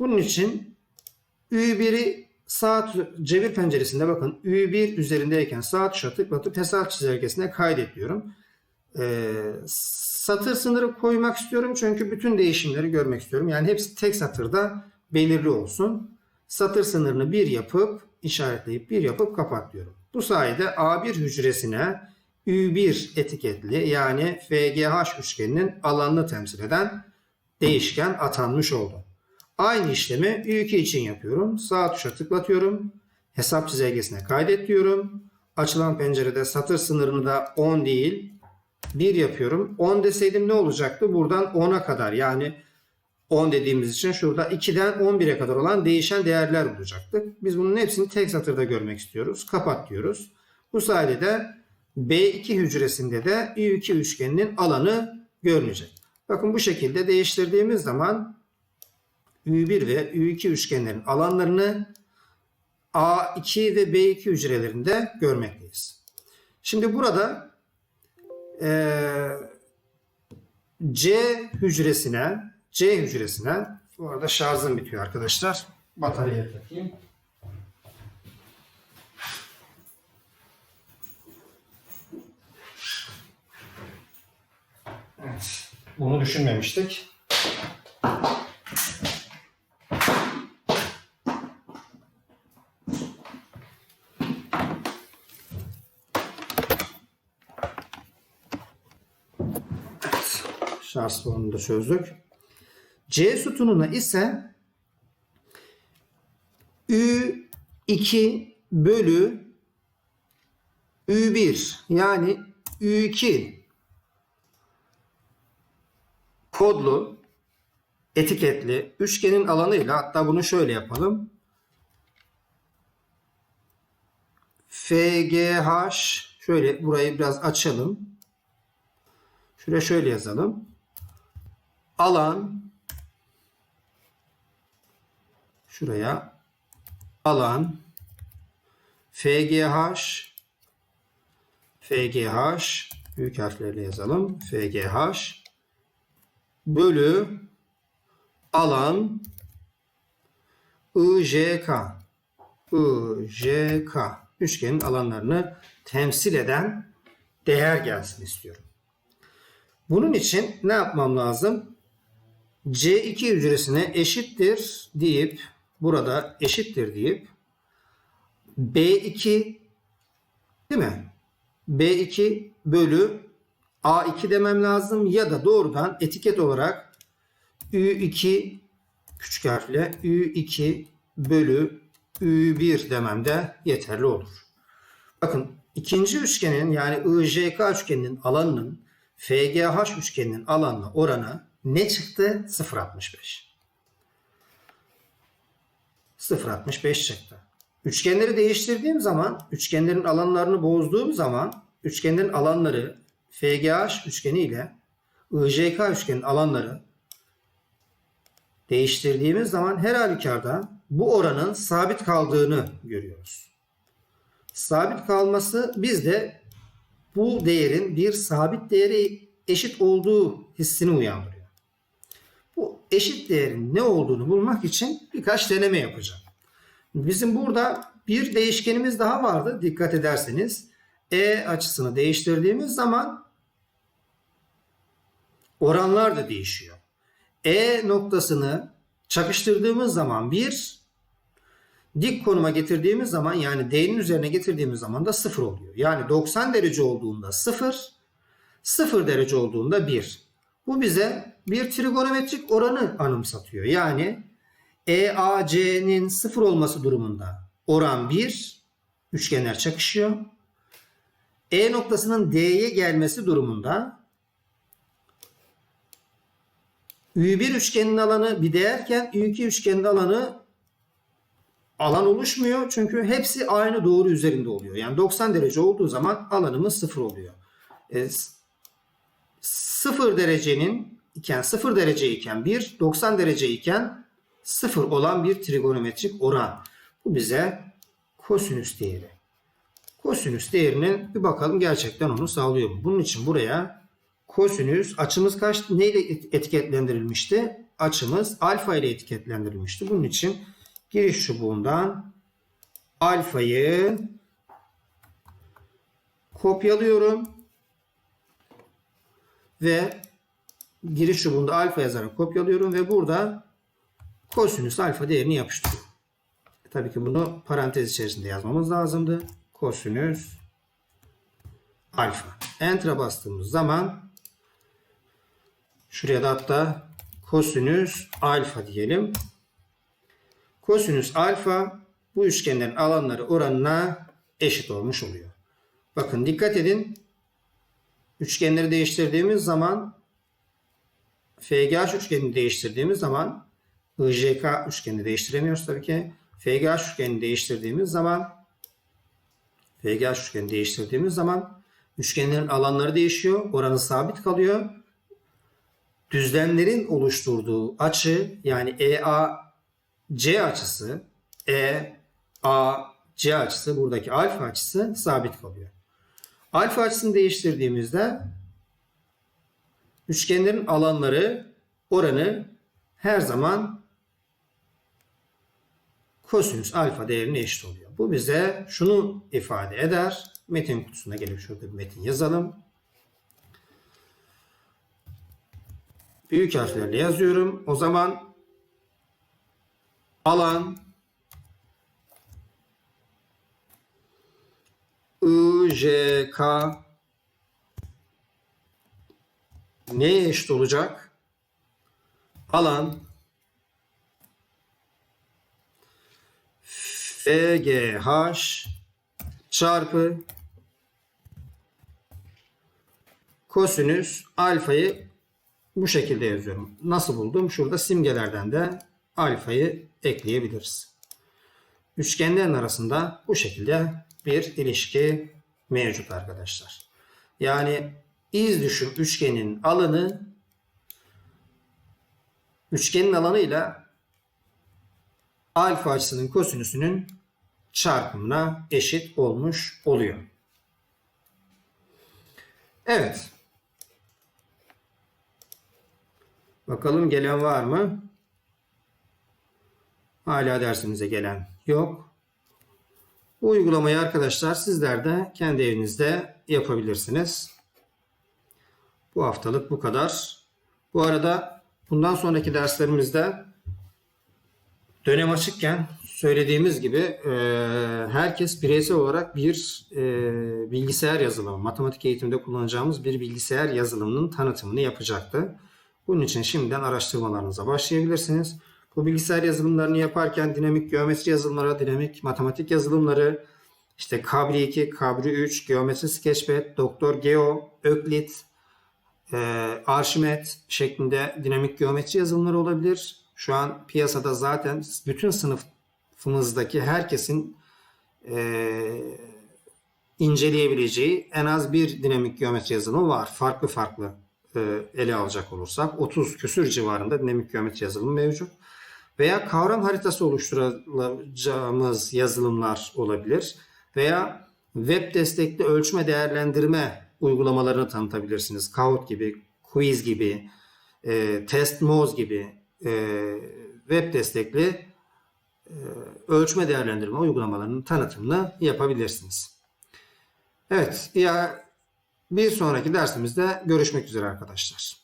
Bunun için Ü1'i sağ cebir penceresinde bakın Ü1 üzerindeyken sağ tuşa tıklatıp hesap çizelgesine kaydet diyorum. Ee, satır sınırı koymak istiyorum çünkü bütün değişimleri görmek istiyorum. Yani hepsi tek satırda belirli olsun. Satır sınırını bir yapıp işaretleyip bir yapıp kapat diyorum. Bu sayede A1 hücresine Ü1 etiketli yani FGH üçgeninin alanını temsil eden değişken atanmış oldu. Aynı işlemi Ü2 için yapıyorum. Sağ tuşa tıklatıyorum. Hesap çizelgesine kaydet diyorum. Açılan pencerede satır sınırını da 10 değil 1 yapıyorum. 10 deseydim ne olacaktı? Buradan 10'a kadar yani 10 dediğimiz için şurada 2'den 11'e kadar olan değişen değerler bulacaktık. Biz bunun hepsini tek satırda görmek istiyoruz. Kapat diyoruz. Bu sayede de B2 hücresinde de Ü2 üçgeninin alanı görünecek. Bakın bu şekilde değiştirdiğimiz zaman Ü1 ve Ü2 üçgenlerin alanlarını A2 ve B2 hücrelerinde görmekteyiz. Şimdi burada eee, C hücresine C hücresine bu arada şarjım bitiyor arkadaşlar. Bataryaya takayım. Evet. Bunu düşünmemiştik. Evet. Şarj sorununu da çözdük. C sütununa ise Ü2 bölü Ü1 yani Ü2 kodlu etiketli üçgenin alanıyla hatta bunu şöyle yapalım. FGH şöyle burayı biraz açalım. Şuraya şöyle yazalım. Alan şuraya alan FGH FGH büyük harflerle yazalım. FGH bölü alan IJK IJK üçgenin alanlarını temsil eden değer gelsin istiyorum. Bunun için ne yapmam lazım? C2 hücresine eşittir deyip burada eşittir deyip B2 değil mi? B2 bölü A2 demem lazım ya da doğrudan etiket olarak Ü2 küçük harfle Ü2 bölü Ü1 demem de yeterli olur. Bakın ikinci üçgenin yani IJK üçgeninin alanının FGH üçgeninin alanına oranı ne çıktı? 0.65. 0.65 çıktı. Üçgenleri değiştirdiğim zaman, üçgenlerin alanlarını bozduğum zaman üçgenlerin alanları FGH üçgeni ile IJK üçgenin alanları değiştirdiğimiz zaman her halükarda bu oranın sabit kaldığını görüyoruz. Sabit kalması bizde bu değerin bir sabit değere eşit olduğu hissini uyandırıyor. Eşit değerin ne olduğunu bulmak için birkaç deneme yapacağım. Bizim burada bir değişkenimiz daha vardı. Dikkat ederseniz E açısını değiştirdiğimiz zaman oranlar da değişiyor. E noktasını çakıştırdığımız zaman bir dik konuma getirdiğimiz zaman yani D'nin üzerine getirdiğimiz zaman da 0 oluyor. Yani 90 derece olduğunda 0, 0 derece olduğunda 1. Bu bize bir trigonometrik oranı anımsatıyor. Yani EAC'nin 0 olması durumunda oran 1, üçgenler çakışıyor. E noktasının D'ye gelmesi durumunda Ü1 üçgenin alanı bir değerken Ü2 üçgenin alanı alan oluşmuyor. Çünkü hepsi aynı doğru üzerinde oluyor. Yani 90 derece olduğu zaman alanımız 0 oluyor. E, 0 derecenin iken 0 derece iken 1, 90 derece iken 0 olan bir trigonometrik oran. Bu bize kosinüs değeri. Kosinüs değerinin bir bakalım gerçekten onu sağlıyor mu? Bunun için buraya kosinüs açımız kaç neyle etiketlendirilmişti? açımız alfa ile etiketlendirilmişti. Bunun için giriş çubuğundan alfayı kopyalıyorum ve giriş çubuğunda alfa yazarak kopyalıyorum ve burada kosinüs alfa değerini yapıştırıyorum. Tabii ki bunu parantez içerisinde yazmamız lazımdı. Kosinüs alfa. Enter'a bastığımız zaman şuraya da hatta kosinüs alfa diyelim. Kosinüs alfa bu üçgenlerin alanları oranına eşit olmuş oluyor. Bakın dikkat edin. Üçgenleri değiştirdiğimiz zaman FGH üçgenini değiştirdiğimiz zaman IJK üçgenini değiştiremiyoruz tabii ki. FGH üçgenini değiştirdiğimiz zaman FGH üçgenini değiştirdiğimiz zaman üçgenlerin alanları değişiyor. Oranı sabit kalıyor. Düzlemlerin oluşturduğu açı yani EAC açısı EAC açısı buradaki alfa açısı sabit kalıyor. Alfa açısını değiştirdiğimizde üçgenlerin alanları oranı her zaman kosinüs alfa değerine eşit oluyor. Bu bize şunu ifade eder. Metin kutusuna gelip şurada bir metin yazalım. Büyük harflerle yazıyorum. O zaman alan IJK neye eşit olacak? Alan FGH çarpı kosinüs alfayı bu şekilde yazıyorum. Nasıl buldum? Şurada simgelerden de alfayı ekleyebiliriz. Üçgenlerin arasında bu şekilde bir ilişki mevcut arkadaşlar. Yani iz düşüm üçgenin alanı üçgenin alanıyla alfa açısının kosinüsünün çarpımına eşit olmuş oluyor. Evet. Bakalım gelen var mı? Hala dersimize gelen yok. Bu uygulamayı arkadaşlar sizler de kendi evinizde yapabilirsiniz. Bu haftalık bu kadar. Bu arada bundan sonraki derslerimizde dönem açıkken söylediğimiz gibi e, herkes bireysel olarak bir e, bilgisayar yazılımı, matematik eğitiminde kullanacağımız bir bilgisayar yazılımının tanıtımını yapacaktı. Bunun için şimdiden araştırmalarınıza başlayabilirsiniz. Bu bilgisayar yazılımlarını yaparken dinamik geometri yazılımları, dinamik matematik yazılımları, işte Cabri 2, Cabri 3, Geometri Sketchpad, Doktor Geo, Öklit, e, Arşimet şeklinde dinamik geometri yazılımları olabilir. Şu an piyasada zaten bütün sınıfımızdaki herkesin e, inceleyebileceği en az bir dinamik geometri yazılımı var. Farklı farklı e, ele alacak olursak 30 küsür civarında dinamik geometri yazılımı mevcut. Veya kavram haritası oluşturacağımız yazılımlar olabilir. Veya web destekli ölçme değerlendirme uygulamalarını tanıtabilirsiniz. Kahoot gibi, Quiz gibi, e, TestMoz gibi e, web destekli e, ölçme değerlendirme uygulamalarının tanıtımını yapabilirsiniz. Evet, ya bir sonraki dersimizde görüşmek üzere arkadaşlar.